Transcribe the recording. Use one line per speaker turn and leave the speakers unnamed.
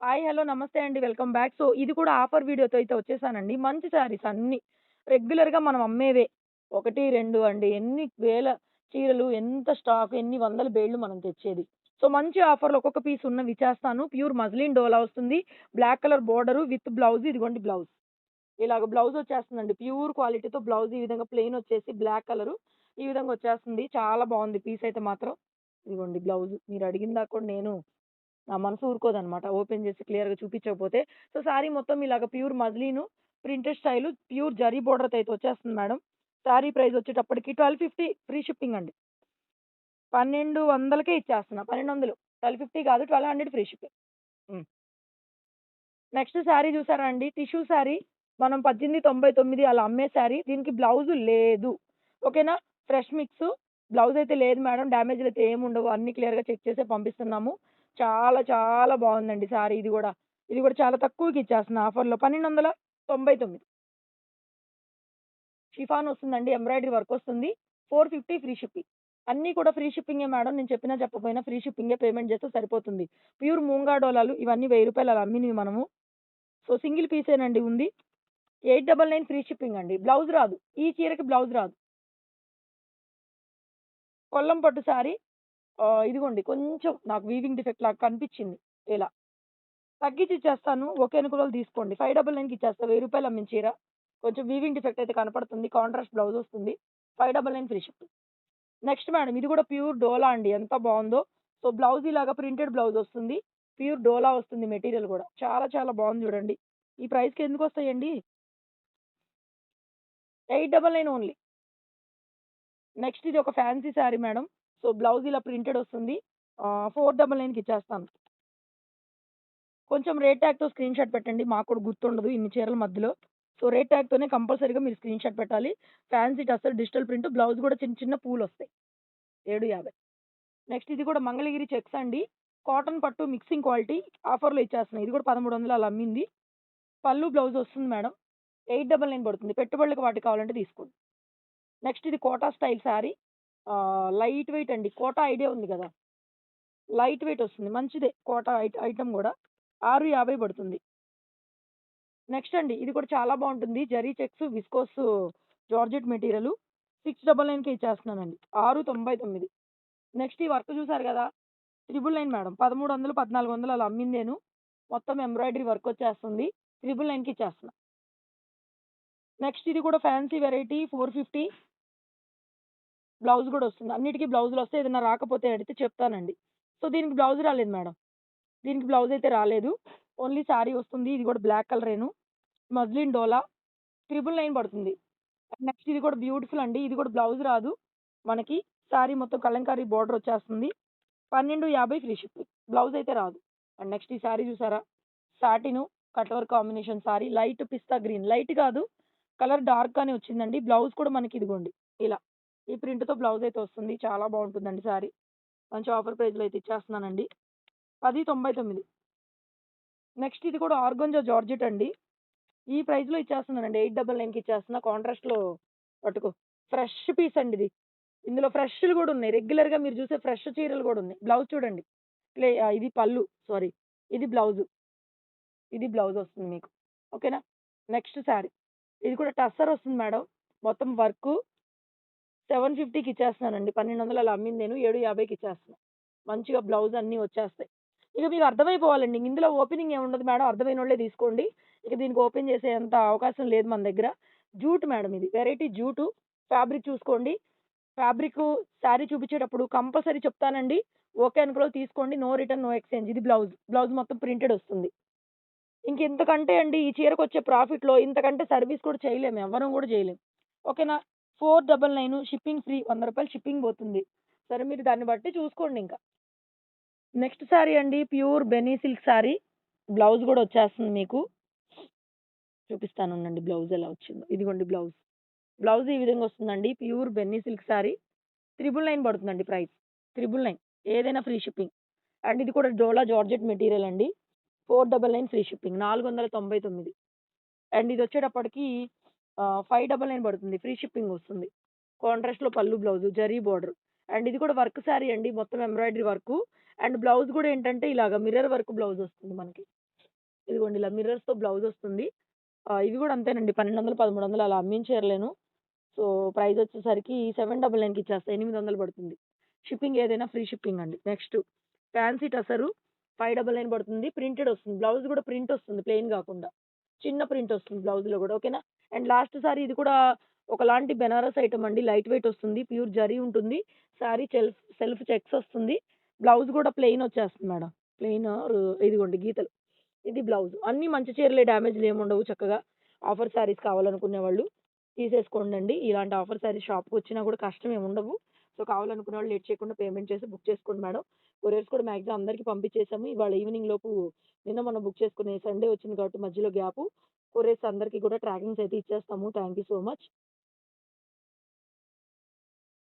Hi! Hello! నమస్తే అండి. Welcome back. So, ఇది కూడా ఆఫర్ వీడియోతో అయితే వచ్చేసానండి. మంచి శారీస్ అన్నీ. రెగ్యులర్‌గా మనం అమ్మేవే. 1, 2 అండి. ఎన్ని వేల చీరలు, ఎంత స్టాక్, ఎన్ని వందల బేళ్ళు మనం తెచ్చేది. సో, మంచి ఆఫర్‌లో ఒక్కొక్క పీస్ ఉన్నవి ఇచ్చేస్తాను. ప్యూర్ మజ్లిన్ డోలా వస్తుంది. Black colour border with blouse ఇదిగోండి బ్లౌజ్. ఇలాగ బ్లౌజ్ వచ్చేస్తుందండి. ప్యూర్ క్వాలిటీతో బ్లౌజ్ ఈ విధంగా ప్లెయిన్ వచ్చేసి బ్లాక్ కలరు ఈ విధంగా వచ్చేస్తుంది. చాలా బాగుంది పీస్ అయితే మాత్రం. ఇదిగోండి బ్లౌజ్. మీరు అడిగిన దాకా కూడా నేను మనసు ఊరుకోదనమాట. ఓపెన్ చేసి క్లియర్‌గా చూపించకపోతే. సో, శారీ మొత్తం ఇలాగ pure muslin printed style, pure zari border అయితే వచ్చేస్తుంది మేడం. శారీ ప్రైస్ వచ్చేటప్పటికి 1250 ఫ్రీ షిప్పింగ్ అండి. 1200కే ఇచ్చేస్తున్నా. 1200 1250 కాదు 1200 ఫ్రీ షిప్పింగ్. నెక్స్ట్ శారీ చూసారా అండి? టిష్యూ శారీ. మనం 1899 అలా అమ్మే శారీ. దీనికి బ్లౌజ్ లేదు. ఓకేనా? ఫ్రెష్ మిక్స్ బ్లౌజ్ అయితే లేదు మేడం. డ్యామేజ్‌లు అయితే ఏమి ఉండవు. అన్ని క్లియర్‌గా చెక్ చేసే పంపిస్తున్నాము. చాలా చాలా బాగుందండి సారీ ఇది కూడా ఇది కూడా చాలా తక్కువకి ఇచ్చేస్తున్నా ఆఫర్‌లో 1299. షిఫాన్ వస్తుందండి. ఎంబ్రాయిడరీ వర్క్ వస్తుంది. 450 ఫ్రీ షిప్పింగ్. అన్నీ కూడా ఫ్రీ షిప్పింగే మేడం. నేను చెప్పినా చెప్పకపోయినా ఫ్రీ షిప్పింగే పేమెంట్ చేస్తే సరిపోతుంది. ప్యూర్ మూంగా డోలాలు ఇవన్నీ వెయ్యి రూపాయలు అలా అమ్మినవి మనము. సో, సింగిల్ పీసేనండి ఉంది. 899 ఫ్రీ షిప్పింగ్ అండి. బ్లౌజ్ రాదు. ఈ చీరకి బ్లౌజ్ రాదు. కొల్లం పట్టు సారీ ఆహ్, ఇదిగోండి కొంచెం నాకు వీవింగ్ డిఫెక్ట్ లాగా కనిపించింది. ఇలా. తగ్గించి ఇచ్చేస్తాను. ఓకే అనుకున్నోళ్ళు తీసుకోండి. 599కి ఇచ్చేస్తా. రూ. 1000 అమ్మిన చీర. కొంచెం వీవింగ్ డిఫెక్ట్ అయితే కనపడుతుంది. కాంట్రాస్ట్ బ్లౌజ్ వస్తుంది. 599 ఫ్రీ షిప్పింగ్. నెక్స్ట్ మేడం ఇది కూడా ప్యూర్ డోలా అండి. ఎంత బాగుందో. సో, బ్లౌజ్ ఇలాగా ప్రింటెడ్ బ్లౌజ్ వస్తుంది. ప్యూర్ డోలా వస్తుంది మెటీరియల్ కూడా. చాలా చాలా బాగుంది చూడండి. ఈ ప్రైస్‌కి ఎందుకు వస్తాయండి? 899 ఓన్లీ. నెక్స్ట్ ఇది ఒక fancy sari madam. So, blouse ఇలా ప్రింటెడ్ వస్తుంది. ఫోర్ డబల్ నైన్కి ఇచ్చేస్తాను. కొంచెం రేట్ ట్యాగ్‌తో స్క్రీన్‌షాట్ పెట్టండి. మాకు కూడా గుర్తుండదు ఇన్ని చీరల మధ్యలో. సో, రేట్ ట్యాగ్‌తోనే కంపల్సరీగా మీరు స్క్రీన్ షాట్ పెట్టాలి. Fancy tussar digital print blouse కూడా చిన్న చిన్న పూలు వస్తాయి ఏడు యాభై నెక్స్ట్ ఇది కూడా మంగళగిరి చెక్స్ అండి. కాటన్ పట్టు మిక్సింగ్ క్వాలిటీ ఆఫర్‌లో ఇచ్చేస్తున్నాయి ఇది కూడా 1300 అలా అమ్మింది. పళ్ళు బ్లౌజ్ వస్తుంది మేడం. 899 పడుతుంది. పెట్టుబడులకు వాటికి కావాలంటే తీసుకోండి. నెక్స్ట్ ఇది Kota style sari. Light weight అండి. కోటా ఐడియా ఉంది కదా! లైట్ వెయిట్ వస్తుంది. మంచిదే కోటా ఐ కూడా కూడా. 650 పడుతుంది. నెక్స్ట్ అండి ఇది కూడా చాలా బాగుంటుంది. Zari checks viscose georgette material 699కే ఇచ్చేస్తున్నానండి. 699. నెక్స్ట్ ఈ వర్క్ చూసారు కదా! 999 మేడం. 1300, 1400 అలా అమ్మింది నేను. మొత్తం ఎంబ్రాయిడరీ వర్క్ వచ్చేస్తుంది. 999కి ఇచ్చేస్తున్నా. నెక్స్ట్ ఇది కూడా ఫ్యాన్సీ వెరైటీ 450. బ్లౌజ్ కూడా వస్తుంది. అన్నిటికీ బ్లౌజులు వస్తే ఏదైనా రాకపోతే అడిగితే చెప్తానండి. సో, దీనికి బ్లౌజ్ రాలేదు మేడం. దీనికి బ్లౌజ్ అయితే రాలేదు. ఓన్లీ శారీ వస్తుంది. ఇది కూడా బ్లాక్ కలరేను. మజ్లిన్ డోలా 999 పడుతుంది. నెక్స్ట్ ఇది కూడా బ్యూటిఫుల్ అండి. ఇది కూడా బ్లౌజ్ రాదు. మనకి శారీ మొత్తం కలంకారీ బోర్డర్ వచ్చేస్తుంది. 1250 ఫ్రీ షిప్పింగ్. బ్లౌజ్ అయితే రాదు. అండ్ నెక్స్ట్ ఈ శారీ చూసారా? Satin cut work combination sari. Light pista green. Light కాదు. కలర్ డార్క్‌గానే వచ్చిందండి. బ్లౌజ్ కూడా మనకి ఇదిగోండి ఇలా. ఈ ప్రింట్‌తో బ్లౌజ్ అయితే వస్తుంది. చాలా బాగుంటుందండి సారీ మంచి ఆఫర్ ప్రైస్‌లో అయితే ఇచ్చేస్తున్నానండి. 1099. నెక్స్ట్ ఇది కూడా ఆర్గాంజా జార్జెట్ అండి. ఈ ప్రైస్‌లో ఇచ్చేస్తున్నానండి. 899కి ఇచ్చేస్తున్నా. కాంట్రాస్ట్‌లో పట్టుకో. ఫ్రెష్ పీస్ అండి ఇది. ఇందులో ఫ్రెష్‌లు కూడా ఉన్నాయి. రెగ్యులర్‌గా మీరు చూసే ఫ్రెష్ చీరలు కూడా ఉన్నాయి. బ్లౌజ్ చూడండి. ఇది పళ్ళు సారీ. ఇది బ్లౌజు. ఇది బ్లౌజ్ వస్తుంది మీకు. ఓకేనా? నెక్స్ట్ శారీ. ఇది కూడా టస్సర్ వస్తుంది మేడం. మొత్తం వర్కు సెవెన్ ఫిఫ్టీకి ఇచ్చేస్తానండి పన్నెండు వందలు అలా అమ్మింది నేను. ఏడు యాభైకి ఇచ్చేస్తాను మంచిగా బ్లౌజ్ అన్నీ వచ్చేస్తాయి. ఇక మీకు అర్థమైపోవాలండి. ఇందులో ఓపెనింగ్ ఏముండదు మేడం మేడం. అర్థమైనోళ్ళే తీసుకోండి. ఇక దీనికి ఓపెన్ చేసేంత అవకాశం లేదు మన దగ్గర. జూట్ మేడం ఇది. Variety jute. ఫ్యాబ్రిక్ చూసుకోండి. ఫ్యాబ్రిక్ శారీ చూపించేటప్పుడు కంపల్సరీ చెప్తానండి. ఓకే అనుకున్నోళ్ళు తీసుకోండి. No return, no exchange. ఇది బ్లౌజ్. బ్లౌజ్ మొత్తం ప్రింటెడ్ వస్తుంది. ఇంక ఇంతకంటే అండి ఈ చీరకు వచ్చే ప్రాఫిట్‌లో ఇంతకంటే సర్వీస్ కూడా చేయలేము. ఎవరం కూడా చేయలేము ఓకేనా? 499 షిప్పింగ్ ఫ్రీ. వంద రూపాయలు షిప్పింగ్ పోతుంది. సరే మీరు దాన్ని బట్టి చూసుకోండి ఇంకా నెక్స్ట్ శారీ అండి ప్యూర్ బెనీ సిల్క్ శారీ. బ్లౌజ్ కూడా వచ్చేస్తుంది మీకు. చూపిస్తాను ఉండండి బ్లౌజ్ ఎలా వచ్చిందో. ఇదిగోండి బ్లౌజ్. బ్లౌజ్ ఈ విధంగా వస్తుందండి. ప్యూర్ బెన్నీ సిల్క్ శారీ. 999 పడుతుందండి ప్రైస్. 999 ఏదైనా ఫ్రీ షిప్పింగ్. అండ్ ఇది కూడా డోలా జార్జెట్ మెటీరియల్ అండి. 499 ఫ్రీ షిప్పింగ్. 499. అండ్ ఇది వచ్చేటప్పటికి ఫైవ్ డబల్ నైన్ పడుతుంది. ఫ్రీ షిప్పింగ్ వస్తుంది. కాంట్రాస్ట్‌లో పళ్ళు బ్లౌజు, జరీ బోర్డర్. అండ్ ఇది కూడా వర్క్ శారీ అండి. మొత్తం ఎంబ్రాయిడరీ వర్క్ అండ్ బ్లౌజ్ కూడా ఏంటంటే ఇలాగ మిర్రర్ వర్క్ బ్లౌజ్ వస్తుంది మనకి. ఇదిగోండి ఇలా మిర్రర్స్‌తో బ్లౌజ్ వస్తుంది. ఇవి కూడా అంతేనండి 1200, 1300 అలా అమ్మించేయర్లేను. సో, ప్రైస్ వచ్చేసరికి 799కి ఇచ్చేస్తా. 800 పడుతుంది. షిప్పింగ్ ఏదైనా ఫ్రీ షిప్పింగ్ అండి. నెక్స్ట్ ఫ్యాన్సీ టసరు 599 పడుతుంది. ప్రింటెడ్ వస్తుంది. బ్లౌజ్ కూడా ప్రింట్ వస్తుంది ప్లెయిన్ కాకుండా చిన్న ప్రింట్ వస్తుంది బ్లౌజ్‌లో కూడా ఓకేనా. అండ్ లాస్ట్ సారీ ఇది కూడా ఒకలాంటి బెనారస్ ఐటమ్ అండి. లైట్ వెయిట్ వస్తుంది. ప్యూర్ జరీ ఉంటుంది. సారీ సెల్ఫ్ సెల్ఫ్ చెక్స్ వస్తుంది. బ్లౌజ్ కూడా ప్లెయిన్ వచ్చేస్తుంది మేడం. ప్లెయిన్ ఇదిగోండి గీతలు. ఇది బ్లౌజ్. అన్నీ మంచి చీరలే డ్యామేజ్‌లు ఏమి ఉండవు చక్కగా. ఆఫర్ సారీస్ కావాలనుకునే వాళ్ళు తీసేసుకోండండి. ఇలాంటి ఆఫర్ సారీస్ షాప్‌కొచ్చినా కూడా కష్టం ఏమి ఉండవు. సో, కావాలనుకునే వాళ్ళు లేట్ చేయకుండా పేమెంట్ చేసి బుక్ చేసుకోండి మేడం. కొరియర్స్ కూడా మాక్సిమం అందరికి పంపించేసాము. ఇవాళ ఈవినింగ్ లోపు నిన్న మనం బుక్ చేసుకునే సండే వచ్చింది కాబట్టి మధ్యలో గ్యాపు. కొరియర్స్ అందరికీ కూడా ట్రాకింగ్స్ అయితే ఇచ్చేస్తాము. Thank you so much.